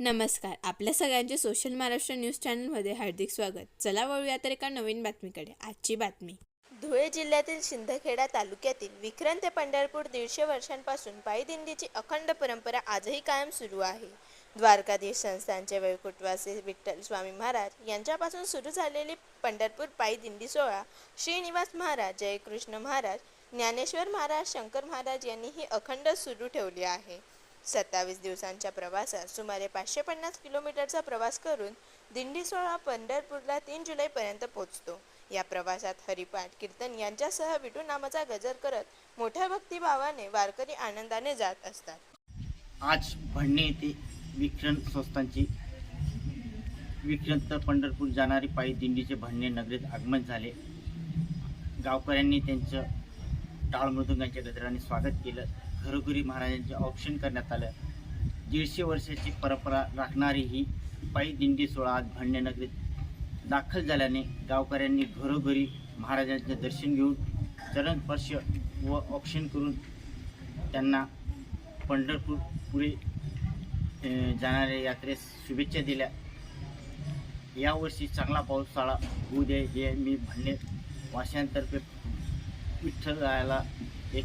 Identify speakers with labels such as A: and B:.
A: नमस्कार. आपल्या सगळ्यांचे सोशल महाराष्ट्र न्यूज चॅनलमध्ये हार्दिक स्वागत. चला वळूया तर एका नवीन बातमीकडे. आजची बातमी.
B: धुळे जिल्ह्यातील शिंदखेडा तालुक्यातील विक्रांत ते पंढरपूर दीडशे वर्षांपासून पायी दिंडीची अखंड परंपरा आजही कायम सुरू आहे. द्वारकाधीश संस्थानचे वैकुटवासी विठ्ठल स्वामी महाराज यांच्यापासून सुरू झालेली पंढरपूर पायी दिंडी सोहळा श्रीनिवास महाराज जयकृष्ण महाराज ज्ञानेश्वर महाराज शंकर महाराज यांनी ही अखंड सुरू ठेवली आहे. सत्तावीस दिवसांच्या प्रवासात सुमारे पाचशे पन्नास किलोमीटरचा प्रवास करून दिंडी सोहळा पंढरपूरला तीन जुलैपर्यंत पोहोचतो या प्रवासात हरिपाठ कीर्तन यांच्यासह विठू नामाचा गजर करत मोठ्या भक्तिभावाने वारकरी आनंदाने जात असतात.
C: आज भंडणे येथे विक्रम संस्थांची विक्रांत पंढरपूर जाणारी पायी दिंडीचे भडणे नगरीत आगमन झाले. गावकऱ्यांनी त्यांचं टाळ मृदुंगांच्या गजराने स्वागत केलं. घरोघरी महाराजांचे औक्षण करण्यात आलं. दीडशे वर्षाची परंपरा राखणारी ही पायी दिंडी सोहळा आज भडणे नगरीत दाखल झाल्याने गावकऱ्यांनी घरोघरी महाराजांचे दर्शन घेऊन चरणस्पर्श व औक्षण करून त्यांना पंढरपूर पुढे जाणाऱ्या यात्रेस शुभेच्छा दिल्या. यावर्षी चांगला पावसाळा होऊ दे हे मी भांडे वाशांतर्फे विठ्ठलाला एक